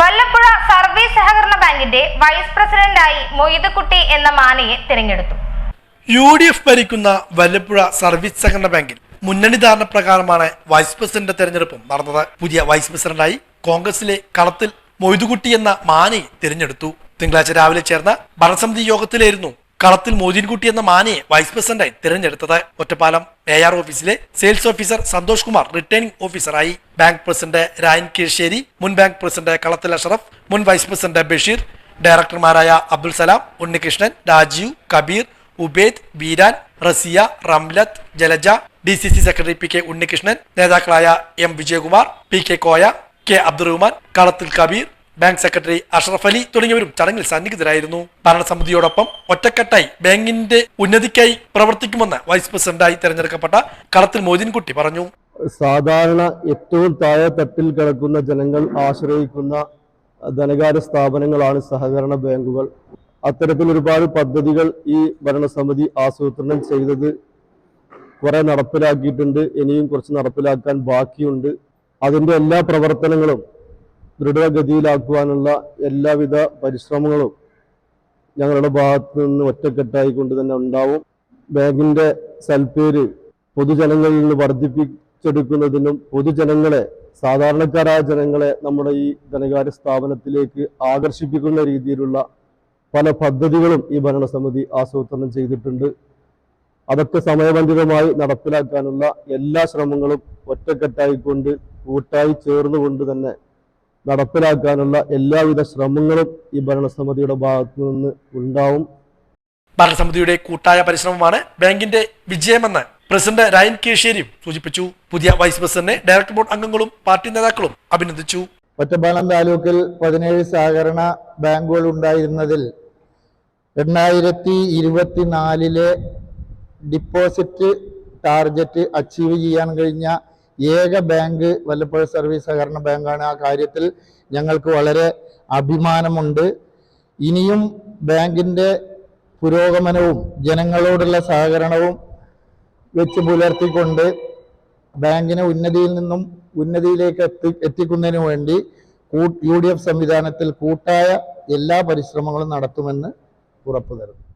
Vallappuzha service സഹകരണ ബാങ്കിന്റെ vice പ്രസിഡന്റായി മൊയ്തുകുട്ടി എന്ന മാനയെ തിരഞ്ഞെടുത്തു. യു ഡി എഫ് ഭരിക്കുന്ന വല്ലപ്പുഴ സർവീസ് സഹകരണ ബാങ്കിൽ മുന്നണി ധാരണ പ്രകാരമാണ് വൈസ് പ്രസിഡന്റ് തെരഞ്ഞെടുപ്പും നടന്നത്. പുതിയ വൈസ് പ്രസിഡന്റായി കോൺഗ്രസിലെ കളത്തിൽ മൊയ്തുകുട്ടി എന്ന മാനയെ തിരഞ്ഞെടുത്തു. തിങ്കളാഴ്ച രാവിലെ ചേർന്ന ഭരണസമിതി യോഗത്തിലായിരുന്നു കളത്തിൽ മോദിൻകുട്ടി എന്ന മാനയെ വൈസ് പ്രസിഡന്റായി തിരഞ്ഞെടുത്തത് ഒറ്റപ്പാലം ആർ ഓഫീസിലെ sales officer Santhosh Kumar returning ഓഫീസറായി ബാങ്ക് പ്രസിഡന്റ് രായൻ കീഴ്ശ്ശേരി മുൻ ബാങ്ക് പ്രസിഡന്റ് കളത്തിൽ അഷറഫ് മുൻ vice president Basheer ഡയറക്ടർമാരായ Abdul Salam Unnikrishnan Rajeev Kabeer Ubaid Veeran Rasiya Ramlath Jalaja D C C secretary P K Unnikrishnan നേതാക്കളായ M Vijayakumar P K Koya K Abdurahman Kalathil Kabeer bank secretary Ashraf Ali തുടങ്ങിയവരും ചടങ്ങിൽ സന്നിഹിതരായിരുന്നു. ഭരണസമിതിയോടൊപ്പം ഒറ്റക്കെട്ടായി ബാങ്കിന്റെ ഉന്നതിക്കായി പ്രവർത്തിക്കുമെന്ന് vice പ്രസിഡന്റായി തെരഞ്ഞെടുക്കപ്പെട്ട കളത്തിൽ മോദിൻകുട്ടി പറഞ്ഞു. സാധാരണ ഏറ്റവും താഴെ തട്ടിൽ കിടക്കുന്ന ജനങ്ങൾ ആശ്രയിക്കുന്ന ധനകാര്യ സ്ഥാപനങ്ങളാണ് സഹകരണ ബാങ്കുകൾ. അത്തരത്തിൽ ഒരുപാട് പദ്ധതികൾ ഈ ഭരണസമിതി ആസൂത്രണം ചെയ്തത് കുറെ നടപ്പിലാക്കിയിട്ടുണ്ട്. ഇനിയും കുറച്ച് നടപ്പിലാക്കാൻ ബാക്കിയുണ്ട്. അതിന്റെ എല്ലാ പ്രവർത്തനങ്ങളും ദൃഢഗതിയിലാക്കുവാനുള്ള എല്ലാവിധ പരിശ്രമങ്ങളും ഞങ്ങളുടെ ഭാഗത്ത് നിന്ന് ഒറ്റക്കെട്ടായി കൊണ്ട് തന്നെ ഉണ്ടാവും. ബാങ്കിന്റെ സൽപേര് പൊതുജനങ്ങളിൽ നിന്ന് വർദ്ധിപ്പിച്ചെടുക്കുന്നതിനും പൊതുജനങ്ങളെ സാധാരണക്കാരായ ജനങ്ങളെ നമ്മുടെ ഈ ധനകാര്യ സ്ഥാപനത്തിലേക്ക് ആകർഷിപ്പിക്കുന്ന രീതിയിലുള്ള പല പദ്ധതികളും ഈ ഭരണസമിതി ആസൂത്രണം ചെയ്തിട്ടുണ്ട്. അതൊക്കെ സമയബന്ധിതമായി നടപ്പിലാക്കാനുള്ള എല്ലാ ശ്രമങ്ങളും ഒറ്റക്കെട്ടായിക്കൊണ്ട് കൂട്ടായി ചേർന്നുകൊണ്ട് തന്നെ നടപ്പിലാക്കാനുള്ള എല്ലാവിധ ശ്രമങ്ങളും ഈ ഭരണസമിതിയുടെ ഭാഗത്തു നിന്ന് ഉണ്ടാവും. ഭരണസമിതിയുടെ കൂട്ടായ പരിശ്രമമാണ് ബാങ്കിന്റെ വിജയമെന്ന് പ്രസിഡന്റ് രായൻ കേശേരിയും സൂചിപ്പിച്ചു. പുതിയ വൈസ് പ്രസിഡന്റിനെ ഡയറക്ടർ ബോർഡ് അംഗങ്ങളും പാർട്ടി നേതാക്കളും അഭിനന്ദിച്ചു. ഒറ്റപ്പാലം താലൂക്കിൽ പതിനേഴ് സഹകരണ ബാങ്കുകൾ ഉണ്ടായിരുന്നതിൽ രണ്ടായിരത്തി ഇരുപത്തിനാലിലെ ഡിപ്പോസിറ്റ് ടാർഗറ്റ് അച്ചീവ് ചെയ്യാൻ കഴിഞ്ഞ ഏക ബാങ്ക് വല്ലപ്പുഴ സർവീസ് സഹകരണ ബാങ്കാണ്. ആ കാര്യത്തിൽ ഞങ്ങൾക്ക് വളരെ അഭിമാനമുണ്ട്. ഇനിയും ബാങ്കിന്റെ പുരോഗമനവും ജനങ്ങളോടുള്ള സഹകരണവും വെച്ച് പുലർത്തിക്കൊണ്ട് ബാങ്കിനെ ഉന്നതിയിൽ നിന്നും ഉന്നതിയിലേക്ക് എത്തി എത്തിക്കുന്നതിന് വേണ്ടി യു ഡി എഫ് സംവിധാനത്തിൽ കൂട്ടായ എല്ലാ പരിശ്രമങ്ങളും നടത്തുമെന്ന് ഉറപ്പു തരുന്നു